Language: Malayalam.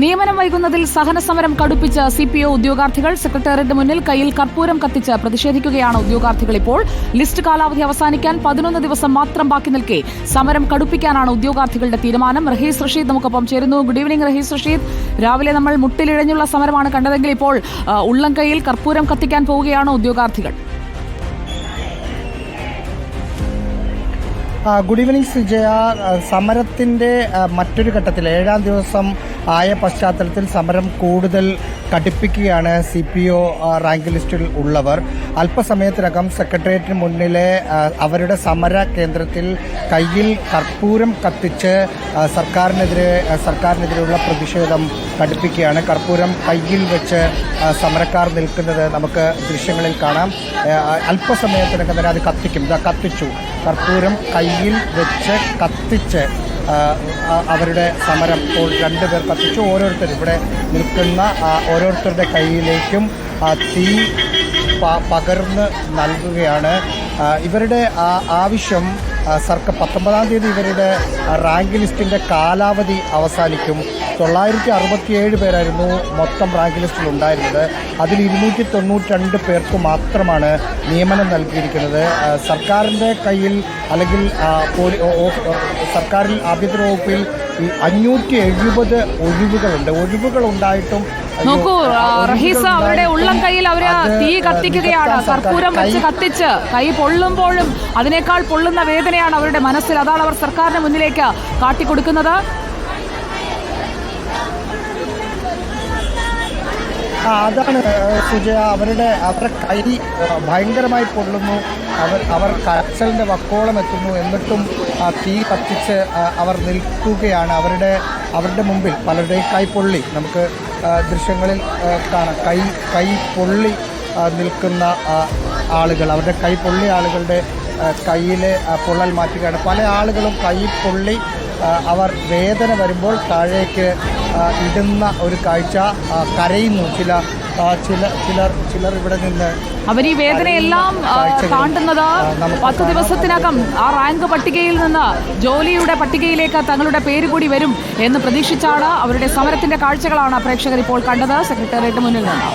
നിയമനം വൈകുന്നതിൽ സഹന സമരം കടുപ്പിച്ച സി പി ഒ ഉദ്യോഗാർത്ഥികൾ സെക്രട്ടേറിയറ്റ് മുന്നിൽ കയ്യിൽ കർപ്പൂരം കത്തിച്ച് പ്രതിഷേധിക്കുകയാണ് ഉദ്യോഗാർത്ഥികൾ ഇപ്പോൾ. ലിസ്റ്റ് കാലാവധി അവസാനിക്കാൻ പതിനൊന്ന് ദിവസം മാത്രം ബാക്കി നിൽക്കെ. സമരം കടുപ്പിക്കാനാണ് ഉദ്യോഗാർത്ഥികളുടെ തീരുമാനം. റഹീസ് റഷീദ് നമുക്കൊപ്പം ചേരുന്നു. Good evening Rahees Rasheed. രാവിലെ നമ്മൾ മുട്ടിലിഴഞ്ഞുള്ള സമരമാണ് കണ്ടതെങ്കിൽ ഇപ്പോൾ ഉള്ളം കയ്യിൽ കർപ്പൂരം കത്തിക്കാൻ പോവുകയാണ് ഉദ്യോഗാർത്ഥികൾ. Good evening Sujaya. സമരത്തിന്റെ മറ്റൊരു ഘട്ടത്തിൽ ഏഴാം ദിവസം ആയ പശ്ചാത്തലത്തിൽ സമരം കൂടുതൽ കടുപ്പിക്കുകയാണ് സി പി ഒ റാങ്ക് ലിസ്റ്റിൽ ഉള്ളവർ. അല്പസമയത്തിനകം സെക്രട്ടേറിയറ്റിന് മുന്നിലെ അവരുടെ സമര കേന്ദ്രത്തിൽ കയ്യിൽ കർപ്പൂരം കത്തിച്ച് സർക്കാരിനെതിരെ സർക്കാരിനെതിരെയുള്ള പ്രതിഷേധം കടുപ്പിക്കുകയാണ്. കർപ്പൂരം കയ്യിൽ വെച്ച് സമരക്കാർ നിൽക്കുന്നത് നമുക്ക് ദൃശ്യങ്ങളിൽ കാണാം. അല്പസമയത്തിനകം തന്നെ അത് കത്തിക്കും. കത്തിച്ചു. കർപ്പൂരം കയ്യിൽ വെച്ച് കത്തിച്ച് അവരുടെ സമരം ഇപ്പോൾ രണ്ടുപേർ കത്തിച്ചു. ഓരോരുത്തർ ഇവിടെ നിൽക്കുന്ന ഓരോരുത്തരുടെ കയ്യിലേക്കും തീ പകർന്ന് നൽകുകയാണ്. ഇവരുടെ ആവശ്യം സർക്കാർ പത്തൊമ്പതാം തീയതി ഇവരുടെ റാങ്ക് ലിസ്റ്റിന്റെ കാലാവധി അവസാനിക്കും. തൊള്ളായിരത്തി അറുപത്തിയേഴ് പേരായിരുന്നു മൊത്തം റാങ്ക് ലിസ്റ്റിൽ ഉണ്ടായിരുന്നത്. അതിൽ ഇരുന്നൂറ്റി തൊണ്ണൂറ്റി പേർക്ക് മാത്രമാണ് നിയമനം നൽകിയിരിക്കുന്നത്. സർക്കാരിന്റെ കയ്യിൽ അല്ലെങ്കിൽ സർക്കാരിൽ ആഭ്യന്തര വകുപ്പിൽ ഈ അഞ്ഞൂറ്റി എഴുപത് ഒഴിവുകളുണ്ട്. ഒഴിവുകൾ ഉണ്ടായിട്ടും നോക്കൂ റഹീസ അവരുടെ ഉള്ളം കയ്യിൽ അവർ തീ കത്തിക്കുകയാണ്. കർപ്പൂരം വെച്ച് കത്തിച്ച് കൈ പൊള്ളുമ്പോഴും അതിനേക്കാൾ പൊള്ളുന്ന വേദനയാണ് അവരുടെ മനസ്സിൽ. അതാണ് അവർ സർക്കാരിന് മുന്നിലേക്ക് കാട്ടിക്കൊടുക്കുന്നത്. അതാണ് സുജയ അവരുടെ അവരുടെ കൈ ഭയങ്കരമായി പൊള്ളുന്നു. അവർ അവർ കരച്ചലിന്റെ വക്കോളം എത്തുന്നു. എന്നിട്ടും തീ കത്തിച്ച് അവർ നിൽക്കുകയാണ്. അവരുടെ അവരുടെ മുമ്പിൽ പലരുടെയും കൈ പൊള്ളി. നമുക്ക് ദൃശ്യങ്ങളിൽ കാണാം. കൈ കൈ പൊള്ളി നിൽക്കുന്ന ആളുകൾ. അവരുടെ കൈ പൊള്ളി ആളുകളുടെ കയ്യിലെ പൊള്ളൽ മാറ്റുകയാണ്. പല ആളുകളും കൈ പൊള്ളി അവർ വേദന വരുമ്പോൾ താഴേക്ക് ഇടുന്ന ഒരു കാഴ്ച കരയുന്നു. ചില ചില ചിലർ ചിലർ ഇവിടെ നിന്ന് അവർ ഈ വേദനയെല്ലാം കാണുന്നത് താണ്ടുന്നത് പത്ത് ദിവസത്തിനകം ആ റാങ്ക് പട്ടികയിൽ നിന്ന് ജോലിയുടെ പട്ടികയിലേക്ക് തങ്ങളുടെ പേര് കൂടി വരും എന്ന് പ്രതീക്ഷിച്ചാണ് അവരുടെ സമരത്തിന്റെ കാഴ്ചകളാണ് പ്രേക്ഷകർ ഇപ്പോൾ കണ്ടത്. സെക്രട്ടേറിയറ്റ് മുന്നിൽ നിന്ന്.